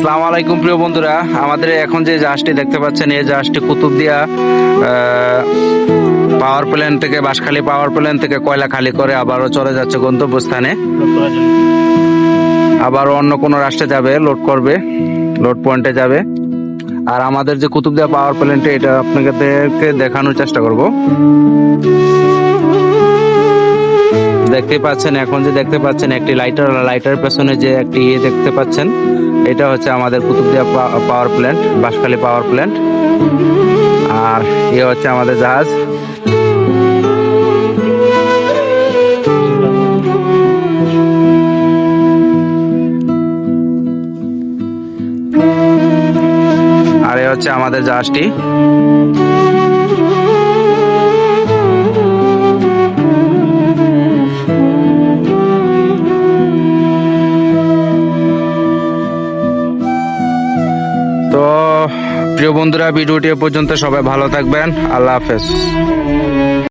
আসসালামু আলাইকুম প্রিয় বন্ধুরা। আমাদের এখন যে জাহাজটি দেখতে পাচ্ছেন, এই জাহাজটি কুতুবদিয়া পাওয়ার প্ল্যান্ট থেকে, বাঁশখালী পাওয়ার প্ল্যান্ট থেকে কয়লা খালি করে আবারও চলে যাচ্ছে গন্তব্যস্থানে। আবার অন্য কোনো রাষ্ট্রে যাবে লোড করবে লোড পয়েন্টে যাবে। আর আমাদের যে কুতুবদিয়া পাওয়ার প্ল্যান্টে এটা আপনাদেরকে দেখানোর চেষ্টা করব। দেখতে পাচ্ছেন, এখন যে দেখতে পাচ্ছেন, একটি লাইটার লাইটার পেছনে যে একটি ইয়ে দেখতে পাচ্ছেন। এটা হচ্ছে আমাদের Kutubdia power plant Banshkhali power plant আর এ হচ্ছে আমাদের জাহাজ। আর এ হচ্ছে আমাদের জাহাজটি। তো প্রিয় বন্ধুরা ভিডিওটি পর্যন্ত সবাই ভালো থাকবেন। আল্লাহ হাফেজ।